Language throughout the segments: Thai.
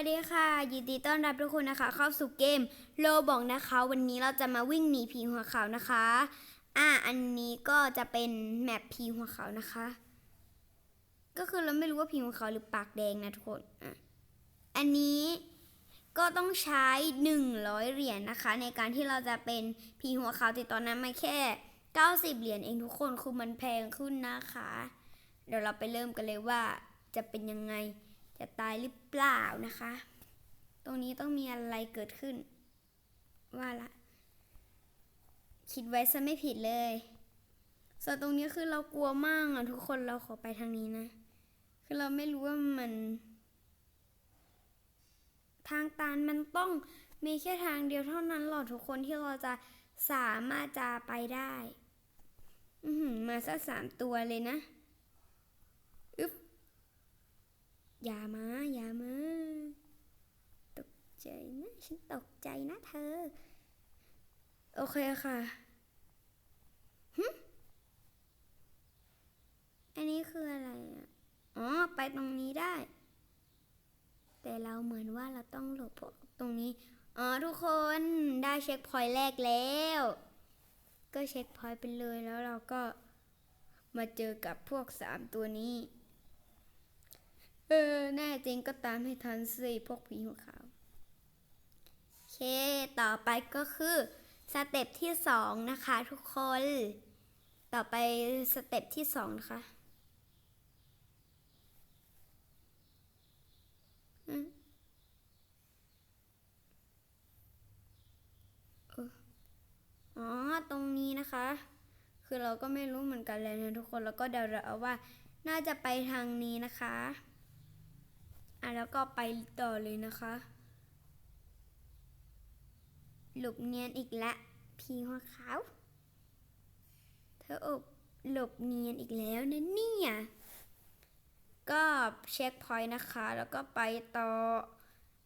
วัสดีค่ะ ยินดีต้อนรับทุกคนนะคะ เข้าสู่เกมโลบอกนะคะ วันนี้เราจะมาวิ่งหนีผีหัวขาวนะคะ อะอันนี้ก็จะเป็นแมปผีหัวขาวนะคะ ก็คือเราไม่รู้ว่าผีหัวขาวหรือปากแดงนะทุกคนอะอันนี้ก็ต้องใช้ 100 เหรียญนะคะ ในการที่เราจะเป็นผีหัวขาวแต่ตอนนั้นมาแค่ 90 เหรียญเองทุกคนคือมันแพงขึ้นนะคะ เดี๋ยวเราไปเริ่มกันเลยว่าจะเป็นยังไง จะตายหรือเปล่านะคะ ตรงนี้ต้องมีอะไรเกิดขึ้น ว่าละ คิดไว้ซะไม่ผิดเลย ส่วนตรงนี้คือเรากลัวมากอะทุกคนเราขอไปทางนี้นะ คือเราไม่รู้ว่ามัน ทางตันมันต้องมีแค่ทางเดียวเท่านั้นหรอกทุกคนที่เราจะสามารถจะไปได้ อืมาสักสามตัวเลยนะ อึ๊บ อย่ามาอย่ามาตกใจนะฉันตกใจนะเธอ โอเคค่ะหึอันนี้คืออะไรอะอ๋อไปตรงนี้ได้ แต่เราเหมือนว่าเราต้องหลบตรงนี้อ๋อทุกคนได้เช็คพอยต์แรกแล้ว ก็เช็คพอยต์ไปเลยแล้วเราก็มาเจอกับพวกสามตัวนี้ เออ แน่จริงก็ตามให้ทันสิพวกผีหัวขาวโอเค ต่อไปก็คือสเต็ปที่สองนะคะทุกคน ต่อไปสเต็ปที่สองนะคะอ๋อ ตรงนี้นะคะ คือเราก็ไม่รู้เหมือนกันเลยนะทุกคน แล้วก็เดาเอาว่า น่าจะไปทางนี้นะคะ อะแล้วก็ไปต่อเลยนะคะ หลบเนียนอีกและพีหัวขาวเธออบหลบเนียนอีกแล้วนะเนี่ยก็เช็คพอยต์นะคะ แล้วก็ไปต่อ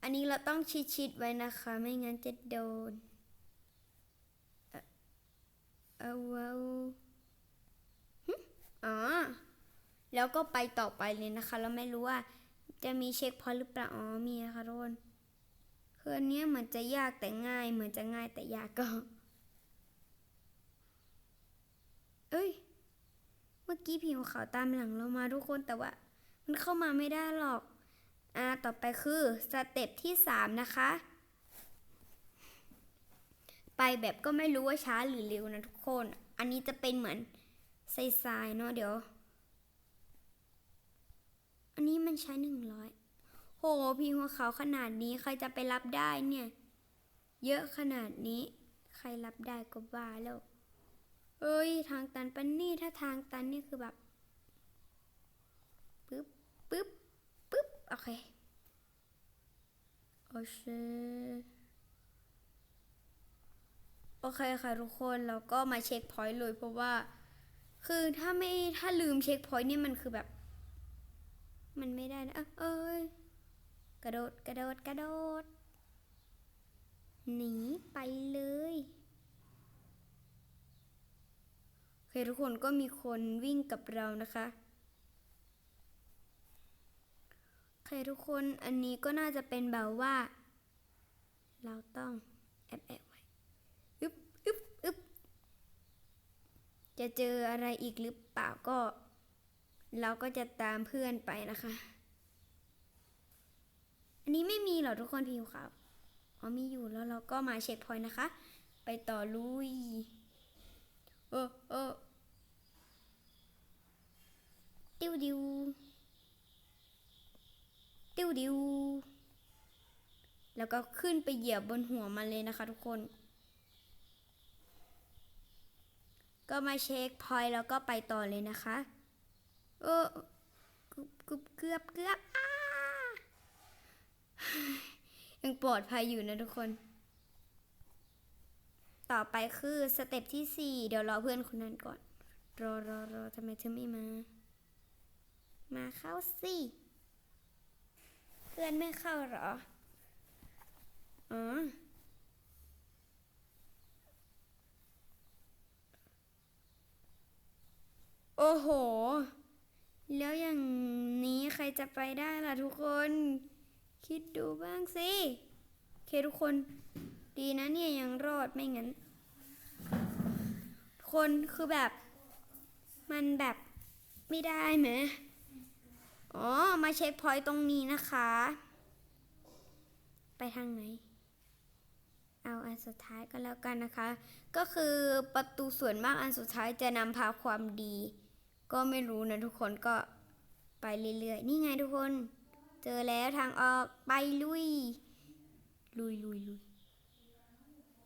อันนี้เราต้องชิดๆไว้นะคะ ไม่งั้นจะโดนเอาเอาอ๋อ แล้วก็ไปต่อไปเลยนะคะ เราไม่รู้ว่า จะมีเช็คพอหรือเปล่า อ๋อ มีนะคะทุกคนคืออันนี้เหมือนจะยากแต่ง่าย เหมือนจะง่ายแต่ยากก็ เอ้ย เมื่อกี้ผิวขาวตามหลังเรามาทุกคนแต่ว่า มันเข้ามาไม่ได้หรอก อ่า ต่อไปคือสเต็ปที่สามนะคะ ไปแบบก็ไม่รู้ว่าช้าหรือเร็วนะทุกคน อันนี้จะเป็นเหมือนทรายๆเนาะเดี๋ยว นนี้มันใช้หนึ่งร้อยโหพี่หัวขาวขนาดนี้ใครจะไปรับได้เนี่ย เยอะขนาดนี้ ใครรับได้ก็บ้าแล้ว เอ้ย ทางตันปันนี่ถ้าทางตันนี่คือแบบปึ๊บปึ๊บปึ๊บโอเคโอเคโอเคค่ะทุกคนเราก็มาเช็คพอยต์เลยเพราะว่า คือถ้าไม่ถ้าลืมเช็คพอยต์นี่มันคือแบบ มันไม่ได้นะเอ้ยเอ้ยกระโดดกระโดดกระโดด หนีไปเลยโอเคทุกคนก็มีคนวิ่งกับเรานะคะโอเคทุกคนอันนี้ก็น่าจะเป็นแบบว่า เราต้องแอบแอบไว้อึบอึบอึบจะเจออะไรอีกหรือเปล่าก็ เราก็จะตามเพื่อนไปนะคะ อันนี้ไม่มีหรอทุกคนผิวขาวอ๋อมีอยู่แล้วเราก็มาเช็คพอยต์นะคะ ไปต่อลุยเออเออติวดิวติวดิวแล้วก็ขึ้นไปเหยียบบนหัวมันเลยนะคะทุกคน ก็มาเช็คพอยต์แล้วก็ไปต่อเลยนะคะ เออกือบกือบเกือบเกือบอ้ายังปลอดภัยอยู่นะทุกคน ต่อไปคือสเต็ปที่สี่เดี๋ยวรอเพื่อนคนนั้นก่อน รอรอรอทำไมเธอไม่มา มาเข้าสิเพื่อนไม่เข้าหรอ อ๋อโอ้โห แล้วอย่างนี้ใครจะไปได้ล่ะทุกคน คิดดูบ้างสิเคทุกคนดีนะเนี่ยยังรอดไม่งั้น คนคือแบบ มันแบบไม่ได้ไหมอ๋อ มาเช็คพอยต์ตรงนี้นะคะ ไปทางไหน เอาอันสุดท้ายก็แล้วกันนะคะ ก็คือประตูส่วนมากอันสุดท้ายจะนำพาความดี ก็ไม่รู้นะทุกคนก็ไปเรื่อยๆ นี่ไงทุกคน เจอแล้วทางออกไปลุย ลุยลุยลุย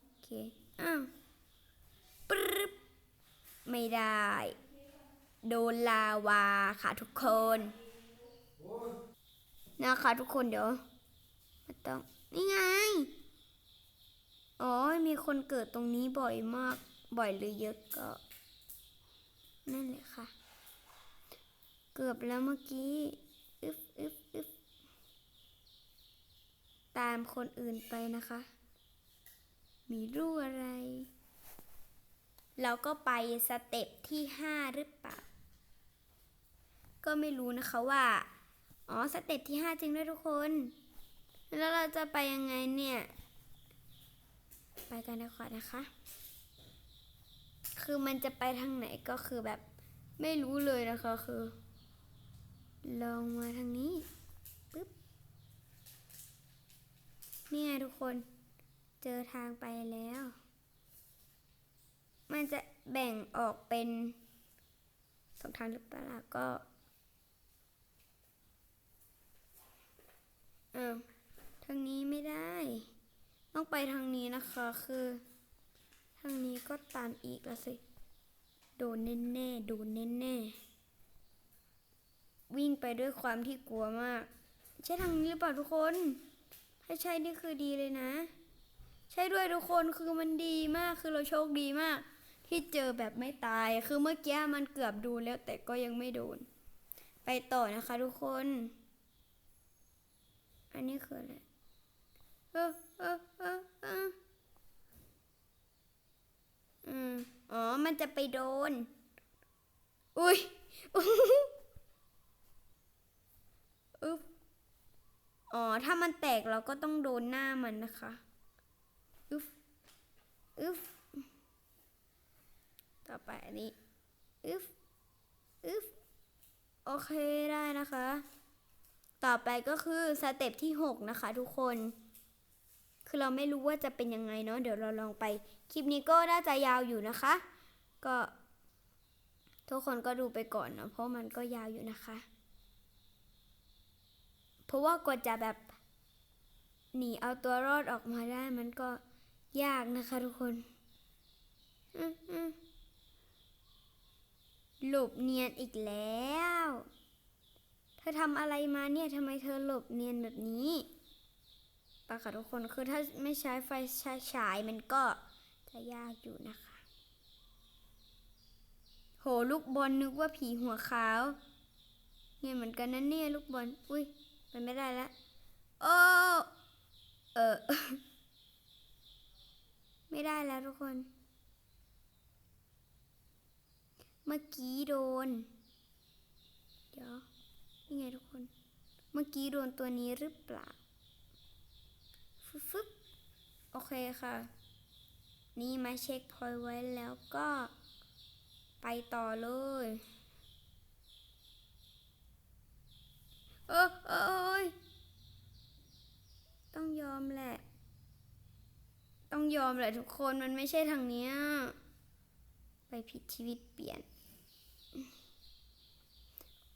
โอเค อ้าวปึ๊บไม่ได้ โดนลาวาค่ะทุกคนนะคะทุกคนเดี๋ยวม่ต้องนี่ไง อ๋อ มีคนเกิดตรงนี้บ่อยมาก บ่อยหรือเยอะก็ นั่นแหละค่ะ เกือบแล้วเมื่อกี้อึบอึบอึบตามคนอื่นไปนะคะ มีรูอะไรเราก็ไปสเต็ปที่ห้าหรือเปล่า ก็ไม่รู้นะคะว่า อ๋อ สเต็ปที่ห้าจริงด้วยทุกคน แล้วเราจะไปยังไงเนี่ย ไปกันดีกว่านะคะ คือมันจะไปทางไหนก็คือแบบไม่รู้เลยนะคะคือ ลองมาทางนี้ปึ๊บนี่ไงทุกคน เจอทางไปแล้ว มันจะแบ่งออกเป็นสองทางหรือเปล่าก็อ้าวทางนี้ไม่ได้ ต้องไปทางนี้นะคะคือ ทางนี้ก็ตันอีกแล้วสิ โดนแน่ๆโดนแน่ๆ วิ่งไปด้วยความที่กลัวมาก ใช่ทางนี้หรือเปล่าทุกคน ถ้าใช่นี่คือดีเลยนะ ใช่ด้วยทุกคนคือมันดีมากคือเราโชคดีมาก ที่เจอแบบไม่ตาย คือเมื่อกี้มันเกือบดูแล้วแต่ก็ยังไม่โดน ไปต่อนะคะทุกคน อันนี้คืออะไรเออเออเออเอออืมอ๋อ มันจะไปโดน อุ้ยอุ๊บอ๋อ ถ้ามันแตกเราก็ต้องโดนหน้ามันนะคะอึ๊บอึ๊บต่อไปอันนี้อึ๊บอึ๊บโอเคได้นะคะ ต่อไปก็คือสเต็ปที่ 6 นะคะทุกคน คือเราไม่รู้ว่าจะเป็นยังไงเนาะเดี๋ยวเราลองไป คลิปนี้ก็น่าจะยาวอยู่นะคะ ก็ ทุกคนก็ดูไปก่อนเนาะเพราะมันก็ยาวอยู่นะคะ เพราะว่ากว่าจะแบบ หนีเอาตัวรอดออกมาได้มันก็ยากนะคะทุกคนอืมอืมหลบเนียนอีกแล้ว เธอทำอะไรมาเนี่ยทำไมเธอหลบเนียนแบบนี้ปะค่ะทุกคนคือถ้าไม่ใช้ไฟฉายมันก็จะยากอยู่นะคะ โหลูกบอลนึกว่าผีหัวขาว เนี่ยเหมือนกันนะเนี่ยลูกบอล อุ้ยมันไม่ได้ล้วโอ้ เออ ไม่ได้แล้วทุกคน เมื่อกี้โดน เดี๋ยวนี่ไงทุกคน เมื่อกี้โดนตัวนี้หรือเปล่าฟึบฟึบโอเคค่ะ นี่มาเช็คพอยไว้แล้วก็ไปต่อเลย เออเออเอย ต้องยอมแหละ ต้องยอมแหละทุกคนมันไม่ใช่ทางเนี้ย ไปผิดชีวิตเปลี่ยน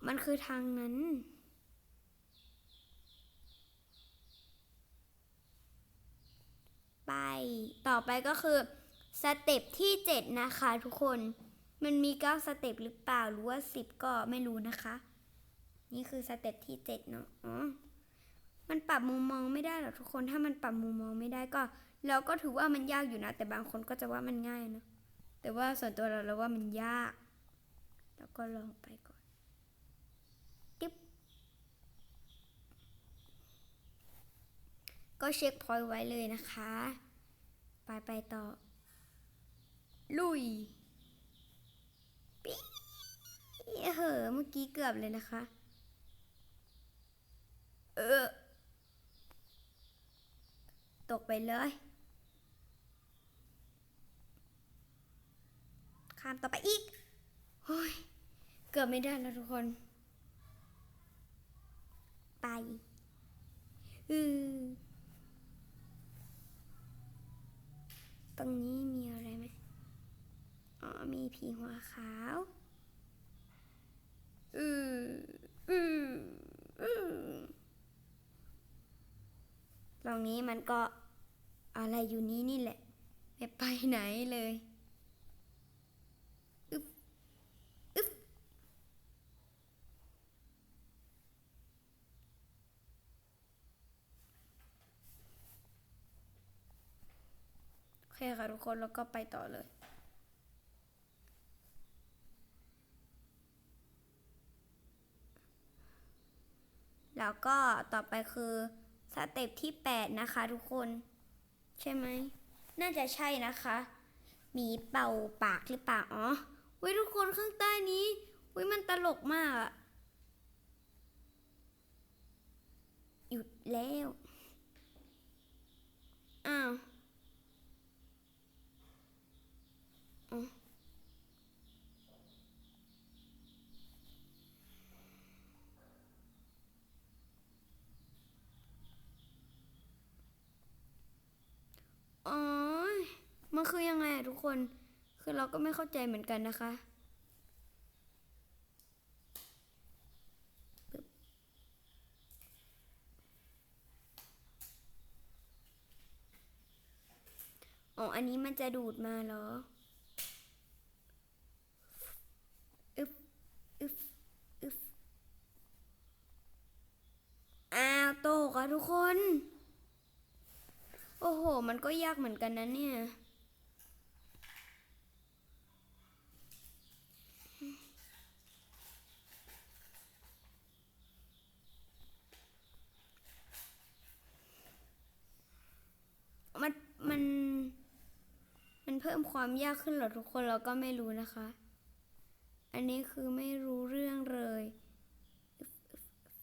มันคือทางนั้นไปต่อไปก็คือสเต็ปที่7นะคะทุกคน มันมี9สเต็ปหรือเปล่าหรือว่า10 ก็ไม่รู้นะคะ นี่คือสเต็ปที่7เนาะอ๋อ มันปรับมุมมองไม่ได้หรอกทุกคนถ้ามันปรับมุมมองไม่ได้ก็เราก็ถือว่ามันยากอยู่นะ แต่บางคนก็จะว่ามันง่ายเนาะแต่ว่าส่วนตัวเราเราว่ามันยากแล้วก็ลองไปก่อนติ๊บก็เช็คพอยต์ไว้เลยนะคะ ไปไปต่อ ลุยปี๊เหอเมื่อกี้เกือบเลยนะคะ เออ กไปเลย ข้ามต่อไปอีกโอ้ยเกือบไม่ได้แล้วทุกคน ไปอือตรงนี้มีอะไรไหมอ๋อ มีผีหัวขาว อืออืออือตรงนี้มันก็ อะไรอยู่นี้นี่แหละ ไม่ไปไหนเลยอึบอึบโอเคค่ะทุกคนแล้วก็ไปต่อเลยแล้วก็ต่อไปคือสเต็ปที่ 8 นะคะทุกคน ใช่ไหม น่าจะใช่นะคะหมีเป่าปากหรือเปล่าอ๋อว้ยทุกคนข้างใต้นี้ว้ยมันตลกมากอะหยุดแล้ว อ้าวอ๋อ อ๋อ มันคือยังไงอะทุกคน คือเราก็ไม่เข้าใจเหมือนกันนะคะ อ๋อ อันนี้มันจะดูดมาเหรออึบอึบอึบอ้าวโตกอะทุกคน โอ้โห มันก็ยากเหมือนกันนะเนี่ย มัน มัน มันเพิ่มความยากขึ้นหรอทุกคนเราก็ไม่รู้นะคะ อันนี้คือไม่รู้เรื่องเลยอึ๊บอึ๊บอึ๊บ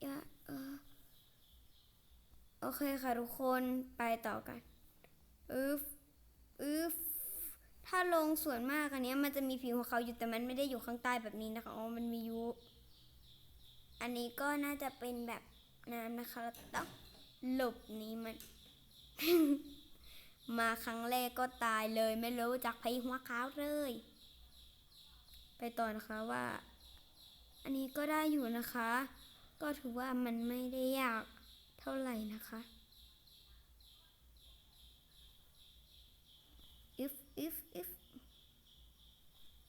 อย่าเออ โอเคค่ะทุกคนไปต่อกันอึ๊บอึ๊บถ้าลงส่วนมากอันนี้มันจะมีผิวของเขาอยู่แต่มันไม่ได้อยู่ข้างใต้แบบนี้นะคะอ๋อมันมีอยู่อันนี้ก็น่าจะเป็นแบบน้ำนะคะเราต้องหลบนี้มัน มาครั้งแรกก็ตายเลยไม่รู้จักผีหัวขาวเลย ไปต่อนะคะว่า อันนี้ก็ได้อยู่นะคะ ก็ถือว่ามันไม่ได้ยาก เท่าไหร่นะคะ if if if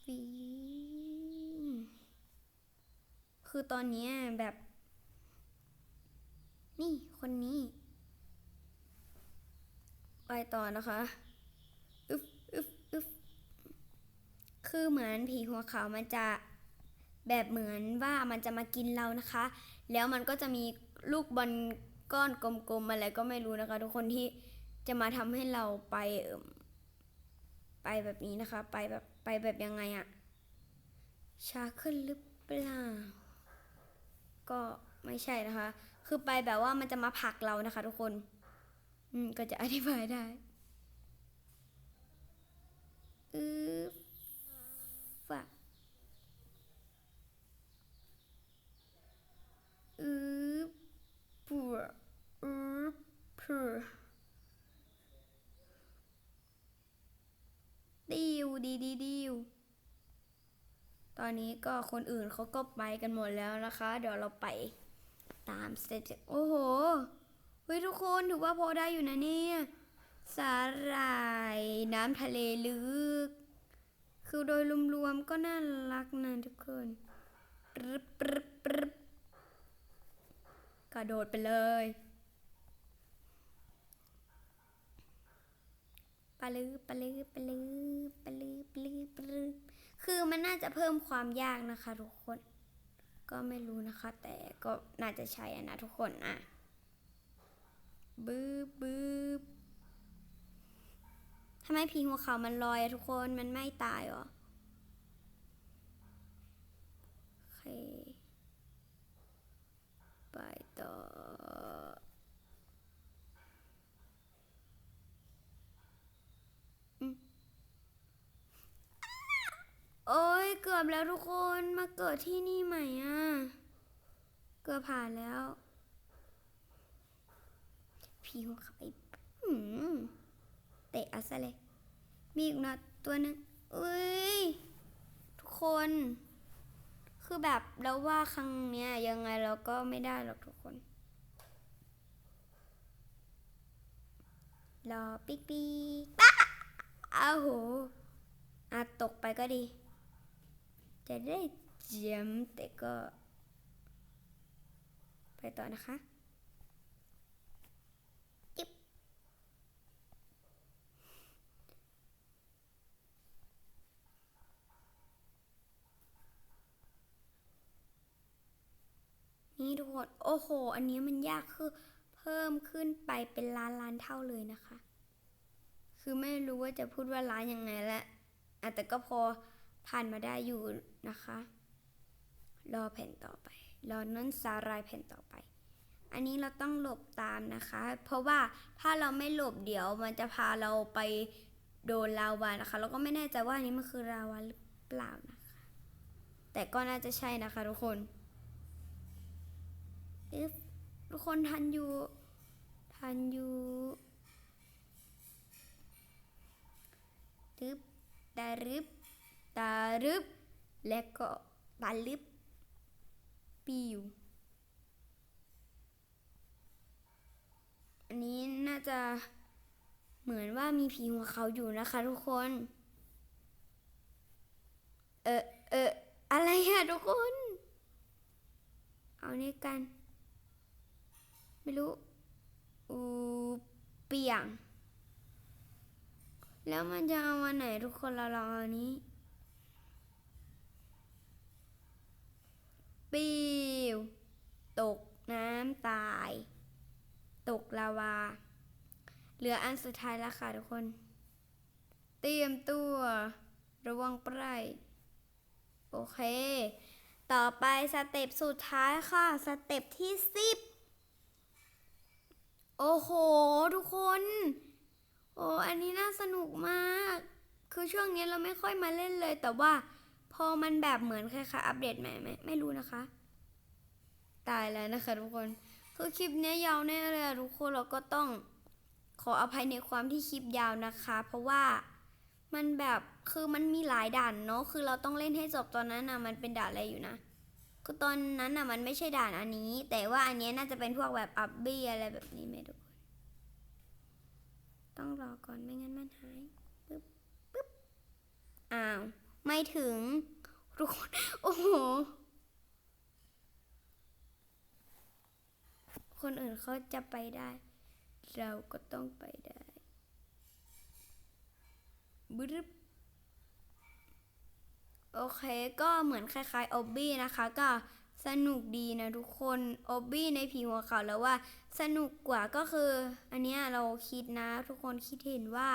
ฟีคือตอนนี้แบบ นี่คนนี้ ไปต่อนะคะอึฟอึฟอึฟคือเหมือนผีหัวขาวมันจะแบบเหมือนว่ามันจะมากินเรานะคะ แล้วมันก็จะมีลูกบอล ก้อนกลมๆอะไรก็ไม่รู้นะคะ ทุกคนที่จะมาทำให้เราไปไปแบบนี้นะคะ ไปแบบไปแบบยังไงอะช้าขึ้นหรือเปล่า ก็ไม่ใช่นะคะ คือไปแบบว่ามันจะมาผลักเรานะคะ ทุกคน อืมก็จะอธิบายได้อือฝะอือ พัวดิวดีดีดิวตอนนี้ก็คนอื่นเขาก็ไปกันหมดแล้วนะคะ เดี๋ยวเราไปตามสเตจโอ้โหเฮ้ยทุกคนถือว่าพอได้อยู่นะเนี่ยสาหร่ายน้ำทะเลลึก คือโดยรวมๆก็น่ารักนะทุกคนปรึบปรึบปรึบกระโดดไปเลย ปลือปลือปลือปลือปลือปลือคือมันน่าจะเพิ่มความยากนะคะทุกคน ก็ไม่รู้นะคะ แต่ก็น่าจะใช่นะทุกคนอะบึ้บบึ้บทำไมผีหัวเขามันลอยอะทุกคนมันไม่ตายหรอโอเคไปต่อ โอ๊ยเกือบแล้วทุกคนมาเกิดที่นี่ใหม่อะ เกือบผ่านแล้วพีหัวเขาไปเตะอัสเลย มีอีกนะตัวหนึงอุ้ย ทุกคน คือแบบเราว่าครั้งเนี้ยยังไงเราก็ไม่ได้หรอกทุกคน รอปิ๊กปิ๊กป้าอ้าโหอาจตกไปก็ดี จะได้เจียมแต่ก็ ไปต่อนะคะจิบนี่ทุกคนโอ้โห อันนี้มันยากคือเพิ่มขึ้นไปเป็นล้านล้านเท่าเลยนะคะ คือไม่รู้ว่าจะพูดว่าล้านยังไงและแต่ก็พอ ผ่านมาได้อยู่นะคะ รอแผ่นต่อไป รอน้นสารายแผ่นต่อไป อันนี้เราต้องหลบตามนะคะ เพราะว่าถ้าเราไม่หลบเดี๋ยวมันจะพาเราไปโดนลาวานะคะ เราก็ไม่แน่ใจว่าอันนี้มันคือลาวาหรือเปล่านะคะ แต่ก็น่าจะใช่นะคะทุกคนทุกคนทันอยู่ ทันอยู่ตึ๊บตารึบ ตารึบ และก็ตาลึบ ปิว อันนี้น่าจะเหมือนว่ามีผีหัวเขาอยู่นะคะทุกคน เออเอออะไรอะทุกคน เอานี่กัน ไม่รู้ อูเปียง แล้วมันจะเอาวันไหนทุกคนเราลองเอานี้ ปิวตกน้ำตาย ตกลาวา เหลืออันสุดท้ายแล้วค่ะทุกคน เตรียมตัว ระวังปลายโอเค ต่อไปสเต็ปสุดท้ายค่ะ สเต็ปที่สิบโอ้โห ทุกคน โอ้ อันนี้น่าสนุกมาก คือช่วงนี้เราไม่ค่อยมาเล่นเลยแต่ว่า พอมันแบบเหมือนคล้ายๆอัปเดตใหม่ไหมไม่รู้นะคะ ตายแล้วนะคะทุกคนคือคลิปนี้ยาวแน่เลยทุกคนเราก็ต้องขออภัยในความที่คลิปยาวนะคะ เพราะว่ามันแบบคือมันมีหลายด่านเนาะคือเราต้องเล่นให้จบตอนนั้นนะมันเป็นด่านอะไรอยู่นะคือตอนนั้นนะมันไม่ใช่ด่านอันนี้ แต่ว่าอันนี้น่าจะเป็นพวกแบบอัพบี้อะไรแบบนี้ไหมทุกคน ต้องรอก่อนไม่งั้นมันหายปึ๊บปึ๊บอ้าว ไม่ถึงทุกคนโอ้โห คนอื่นเขาจะไปได้ เราก็ต้องไปได้บึ๊บโอเคก็เหมือนคล้ายๆอบบี้นะคะ ก็สนุกดีนะทุกคนอบบี้ในผีหัวเขาวแล้วว่า สนุกกว่าก็คือ อันเนี้ยเราคิดนะ ทุกคนคิดเห็นว่า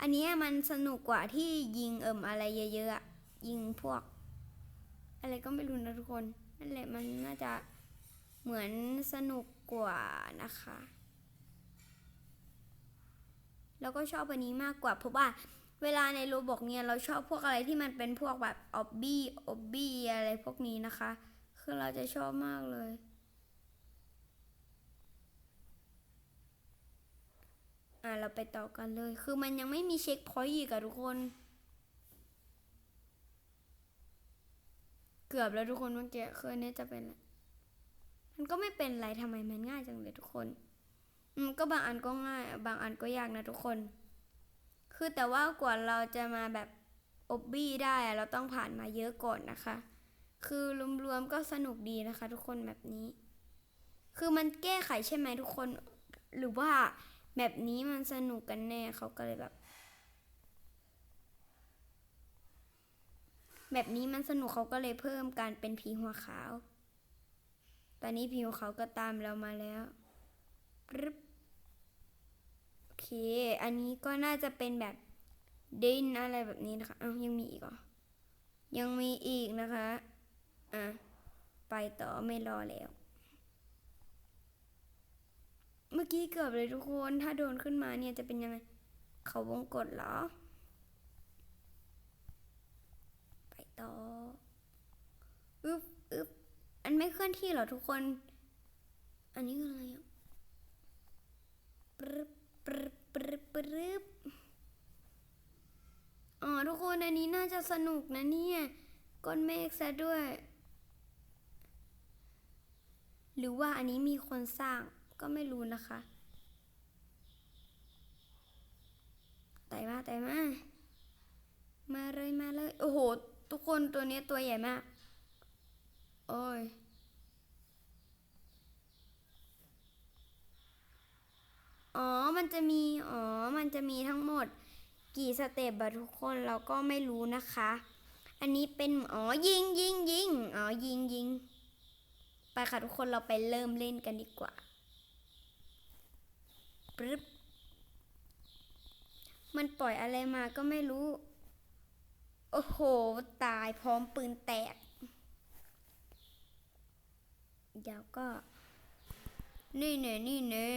อันนี้มันสนุกกว่าที่ยิงเอิมอะไรเยอะๆยิงพวก อะไรก็ไม่รู้นะทุกคนนั่นแหละมันน่าจะเหมือนสนุกกว่านะคะ แล้วก็ชอบอันนี้มากกว่าเพราะว่าเวลาในโรบอกเนี่ยเราชอบพวกอะไรที่มันเป็นพวกแบบออบบี้ออบบี้อะไรพวกนี้นะคะ คือเราจะชอบมากเลย อะเราไปต่อกันเลย คือมันยังไม่มีเช็คพอยต์อีกอะทุกคน เกือบแล้วทุกคนเมื่อกี้คืออนนี้จะเป็น มันก็ไม่เป็นไรทำไมมันง่ายจังเลยทุกคน อืมก็บางอันก็ง่าย บางอันก็ยากนะทุกคน คือแต่ว่ากว่าเราจะมาแบบอบบี้ได้อะเราต้องผ่านมาเยอะก่อนนะคะ คือรวมๆก็สนุกดีนะคะ ทุกคนแบบนี้ คือมันแก้ไขใช่ไหมทุกคน หรือว่า แบบนี้มันสนุกกันแน่เขาก็เลยแบบ แบบนี้มันสนุกเขาก็เลยเพิ่มการเป็นผีหัวขาว ตอนนี้ผีหัวขาวก็ตามเรามาแล้วปึ๊บโอเค อันนี้ก็น่าจะเป็นแบบดินอะไรแบบนี้นะคะอ้าวยังมีอีกเหรอ ยังมีอีกนะคะ อะ ไปต่อไม่รอแล้ว เมื่อกี้เกือบเลยทุกคน ถ้าโดนขึ้นมาเนี่ยจะเป็นยังไง เขาวงกดเหรอ ไปต่ออึ๊บอึ๊บอันไม่เคลื่อนที่เหรอทุกคน อันนี้คืออะไรอะปรึบปรึบปรึบปรึบอ๋อทุกคนอันนี้น่าจะสนุกนะเนี่ยก้นเมฆซะด้วย หรือว่าอันนี้มีคนสร้าง ก็ไม่รู้นะคะไต่มาไต่มา มาเลยมาเลย โอ้โห ทุกคนตัวนี้ตัวใหญ่มาก โอ้ยอ๋อ มันจะมี อ๋อ มันจะมีทั้งหมดกี่สเต็ปอะทุกคนเราก็ไม่รู้นะคะ อันนี้เป็น อ๋อ ยิงยิงยิงอ๋อ ยิงยิงไปค่ะทุกคนเราไปเริ่มเล่นกันดีกว่า ปึ๊บมันปล่อยอะไรมาก็ไม่รู้ โอ้โห ตายพร้อมปืนแตก เดี๋ยวก็ นี่เน่นี่เน่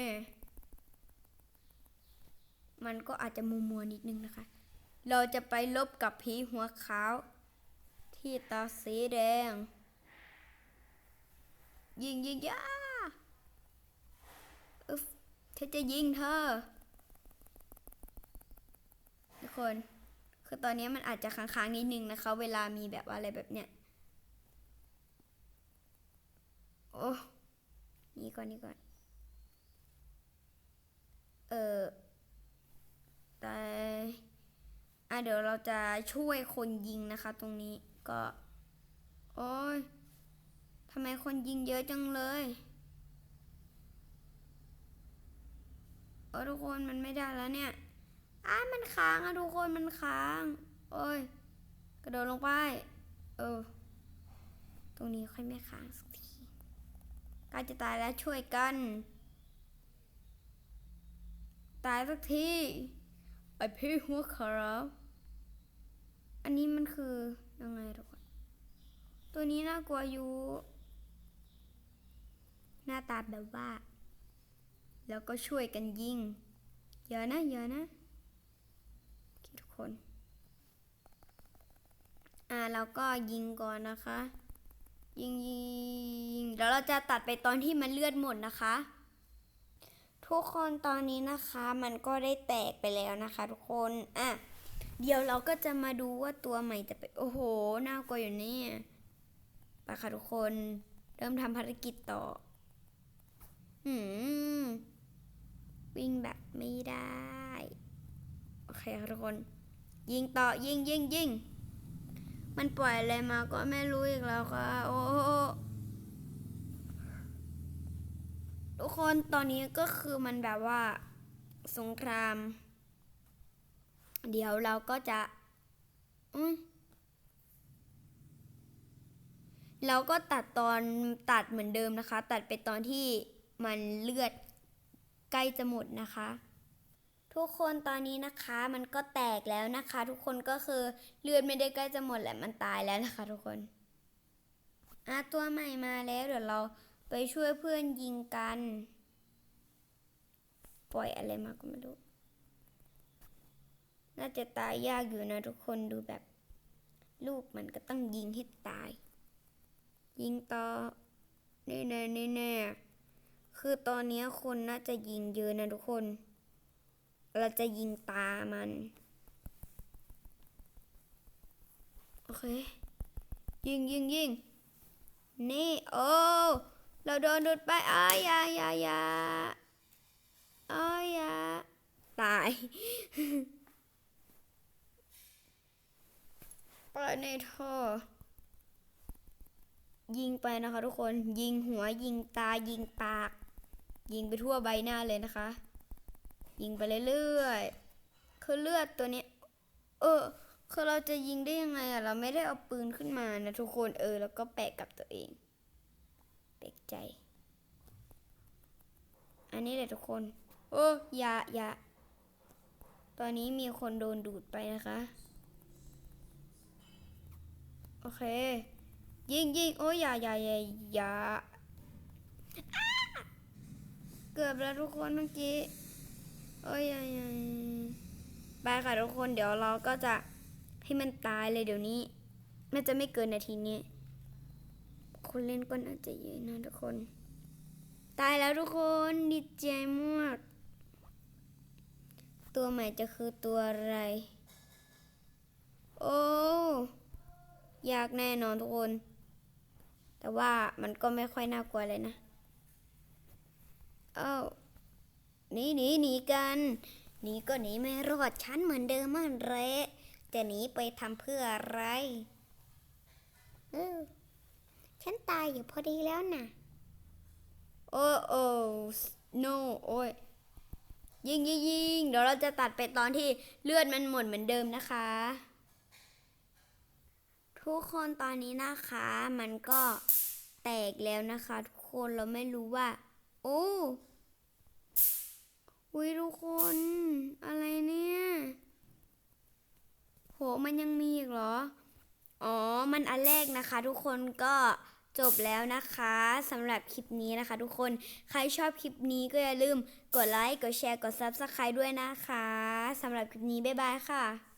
มันก็อาจจะมัวมัวนิดนึงนะคะ เราจะไปลบกับผีหัวขาว ที่ตาสีแดง ยิงยิงยา ฉันจะยิงเธอ ทุกคน คือตอนนี้มันอาจจะค้างๆนิดนึงนะคะ เวลามีแบบว่าอะไรแบบเนี้ย โอ้นี่ก่อนนี่ก่อน เออแต่อะเดี๋ยวเราจะช่วยคนยิงนะคะ ตรงนี้ก็ โอ้ยทำไมคนยิงเยอะจังเลย โอ้ทุกคนมันไม่ได้แล้วเนี่ยอ้ามันค้างอะทุกคนมันค้าง โอ้ย กระโดดลงไป เออ ตรงนี้ค่อยไม่ค้างสักทีใกล้จะตายแล้วช่วยกัน ตายสักทีไอพี่หัวขาวอันนี้มันคือยังไงทุกคน ตัวนี้น่ากลัวอยู่ หน้าตาแบบว่า แล้วก็ช่วยกันยิงเยอะนะเยอะนะทุกคน อ่าเราก็ยิงก่อนนะคะ ยิงยิงแล้วเราจะตัดไปตอนที่มันเลือดหมดนะคะ ทุกคนตอนนี้นะคะมันก็ได้แตกไปแล้วนะคะทุกคนอะเดี๋ยวเราก็จะมาดูว่าตัวใหม่จะเป็นโอ้โหน่ากลัวอยู่เนี่ยไปค่ะทุกคน เริ่มทำภารกิจต่อหืม วิ่งแบบไม่ได้ โอเคทุกคน ยิงต่อยิงยิงยิงมันปล่อยอะไรมาก็ไม่รู้อีกแล้วค่ะ โอ้ทุกคนตอนนี้ก็คือมันแบบว่าสงคราม เดี๋ยวเราก็จะอืมเราก็ตัดตอนตัดเหมือนเดิมนะคะ ตัดไปตอนที่มันเลือด ใกล้จะหมดนะคะ ทุกคนตอนนี้นะคะมันก็แตกแล้วนะคะ ทุกคนก็คือเลือดไม่ได้ใกล้จะหมดแหละมันตายแล้วนะคะ ทุกคนอะตัวใหม่มาแล้วเดี๋ยวเราไปช่วยเพื่อนยิงกัน ปล่อยอะไรมาก็ไม่รู้ น่าจะตายยากอยู่นะทุกคนดูแบบ ลูกมันก็ต้องยิงให้ตาย ยิงต่อนี่แน่นี่แน่ คือตอนนี้คนน่าจะยิงเยอะนะทุกคน เราจะยิงตามัน โอเค ยิงยิงยิงนี่โอ้เราโดนดูดไปอ้ายอยายายาอ้ายอยาตายไปในท่อยิงไปนะคะทุกคนยิงหัวยิงตายิงปาก ยิงไปทั่วใบหน้าเลยนะคะ ยิงไปเรื่อยๆคือเลือดตัวนี้ เออ คือเราจะยิงได้ยังไงอะเราไม่ได้เอาปืนขึ้นมานะทุกคนเออ แล้วก็แปะกับตัวเองแปลกใจ อันนี้เลยทุกคน โอ้ย่ายาตอนนี้มีคนโดนดูดไปนะคะ โอเค ยิงยิงโอ้ยอย่าอย่าอย่าอย่า กือบแล้วทุกคนเมื่อกี้โอ้ยอย่าอย่าไปค่ะทุกคนเดี๋ยวเราก็จะให้มันตายเลยเดี๋ยวนี้น่าจะไม่เกินนาทีนี้คนเล่นก็น่าจะเยอะนะทุกคน ตายแล้วทุกคนดีใจมาก ตัวใหม่จะคือตัวอะไร โอ้ยากแน่นอนทุกคน แต่ว่ามันก็ไม่ค่อยน่ากลัวเลยนะ อ้าหนีหนีหนีกันหนีก็หนีไม่รอดฉันเหมือนเดิมมันแหละจะหนีไปทำเพื่ออะไรเออฉันตายอยู่พอดีแล้วนะโอ้โอ้ no โอ้ยยิงยิงยิงเดี๋ยวเราจะตัดไปตอนที่เลือดมันหมดเหมือนเดิมนะคะ ทุกคนตอนนี้นะคะ มันก็แตกแล้วนะคะ ทุกคนเราไม่รู้ว่า โอ้ อุ้ยทุกคน อะไรเนี่ย โหมันยังมีอีกเหรอ อ๋อ มันอันแรกนะคะ ทุกคนก็จบแล้วนะคะสำหรับคลิปนี้นะคะ ทุกคนใครชอบคลิปนี้ก็อย่าลืมกดไลค์กดแชร์กด Subscribe ด้วยนะคะสำหรับคลิปนี้ บ๊ายบายค่ะ